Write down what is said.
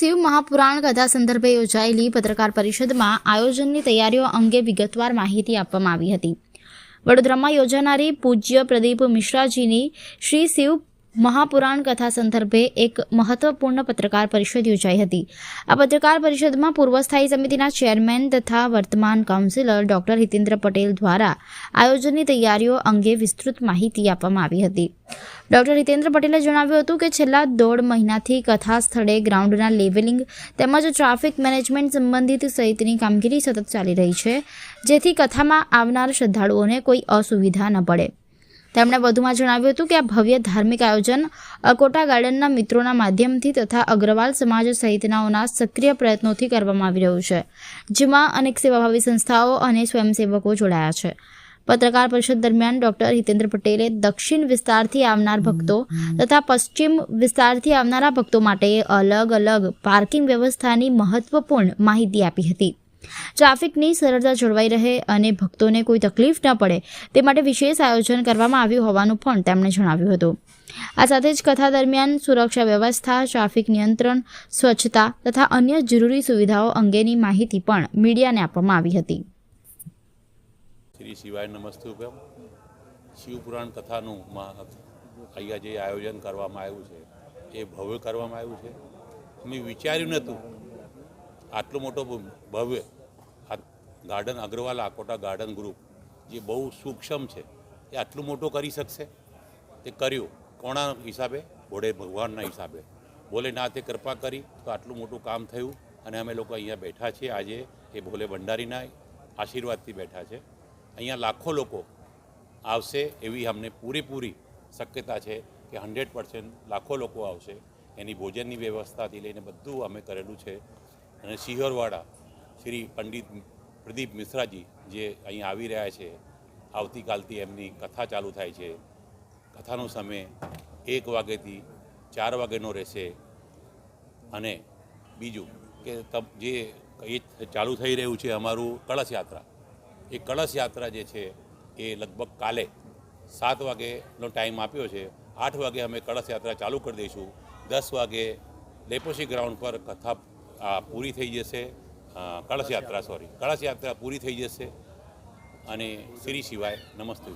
શિવ મહાપુરાણ કથા સંદર્ભે યોજાયેલી પત્રકાર પરિષદમાં આયોજનની તૈયારીઓ અંગે વિગતવાર માહિતી આપવામાં આવી હતી. વડોદરામાં યોજાનારી પૂજ્ય પ્રદીપ મિશ્રાજીની શ્રી શિવ મહાપુરાણ કથા સંદર્ભે એક મહત્વપૂર્ણ પત્રકાર પરિષદ યોજાઈ હતી. આ પત્રકાર પરિષદમાં પૂર્વ સ્થાયી સમિતિના ચેરમેન તથા વર્તમાન કાઉન્સિલર ડોક્ટર હિતેન્દ્ર પટેલ દ્વારા આયોજનની તૈયારીઓ અંગે વિસ્તૃત માહિતી આપવામાં આવી હતી. ડોક્ટર હિતેન્દ્ર પટેલે જણાવ્યું હતું કે છેલ્લા દોઢ મહિનાથી કથા સ્થળે ગ્રાઉન્ડના લેવલિંગ તેમજ ટ્રાફિક મેનેજમેન્ટ સંબંધિત સહિતની કામગીરી સતત ચાલી રહી છે, જેથી કથામાં આવનાર શ્રદ્ધાળુઓને કોઈ અસુવિધા ન પડે. તેમણે વધુમાં જણાવ્યું હતું કે આ ભવ્ય ધાર્મિક આયોજન અકોટા ગાર્ડનના મિત્રોના માધ્યમથી તથા અગ્રવાલ સમાજ સહિતનાઓના સક્રિય પ્રયત્નોથી કરવામાં આવી રહ્યું છે, જેમાં અનેક સેવાભાવી સંસ્થાઓ અને સ્વયંસેવકો જોડાયા છે. પત્રકાર પરિષદ દરમિયાન ડોક્ટર હિતેન્દ્ર પટેલે દક્ષિણ વિસ્તારથી આવનાર ભક્તો તથા પશ્ચિમ વિસ્તારથી આવનારા ભક્તો માટે અલગ અલગ પાર્કિંગ વ્યવસ્થાની મહત્વપૂર્ણ માહિતી આપી હતી. ટ્રાફિકની સરળતા જળવાઈ રહે અને ભક્તોને કોઈ તકલીફ ન પડે, તે માટે વિશેષ આયોજન કરવામાં આવ્યું હોવાનું પણ તેમણે જણાવ્યું હતું. આ સાથે જ કથા દરમિયાન સુરક્ષા વ્યવસ્થા, ટ્રાફિક નિયંત્રણ, સ્વચ્છતા તથા અન્ય જરૂરી સુવિધાઓ અંગેની માહિતી પણ મીડિયાને આપવામાં આવી હતી. શ્રી શિવાય નમસ્તુભ્યમ શિવપુરાણ કથાનું અહીંયા જે આયોજન કરવામાં આવ્યું છે, એ ભવ્ય કરવામાં આવ્યું છે. મેં વિચાર્યું નહોતું આટલો મોટો ભવ્ય આ garden Agarwal Akota garden group, જે બહુ સૂક્ષ્મ છે, એ આટલું મોટું કરી શકશે? તે કર્યું. કોણા હિસાબે? ભોળે ભગવાનના હિસાબે. ભોલેનાથે કૃપા કરી તો આટલું મોટું કામ થયું અને અમે લોકો અહીંયા બેઠા છીએ આજે એ ભોલે ભંડારીના આશીર્વાદથી બેઠા છે. અહીંયા લાખો લોકો આવશે એવી અમને પૂરેપૂરી શક્યતા છે કે હંડ્રેડ લાખો લોકો આવશે. એની ભોજનની વ્યવસ્થાથી લઈને બધું અમે કરેલું છે. અને સિહોરવાડા શ્રી પંડિત પ્રદીપ મિશ્રાજી જે અહીં આવી રહ્યા છે, આવતીકાલથી એમની કથા ચાલુ થાય છે. કથાનો સમય એક વાગ્યાથી ચાર વાગ્યાનો રહેશે. અને બીજું કે જે એ ચાલુ થઈ રહ્યું છે અમારું કળશ યાત્રા, એ કળશ યાત્રા જે છે એ લગભગ કાલે સાત વાગેનો ટાઈમ આપ્યો છે. આઠ વાગે અમે કળશ યાત્રા ચાલુ કરી દઈશું. દસ વાગે લેપોસી ગ્રાઉન્ડ પર કથા પૂરી થઈ જશે. કળશ યાત્રા સોરી કળશ યાત્રા પૂરી થઈ જશે. અને શ્રી શિવાય નમસ્તે.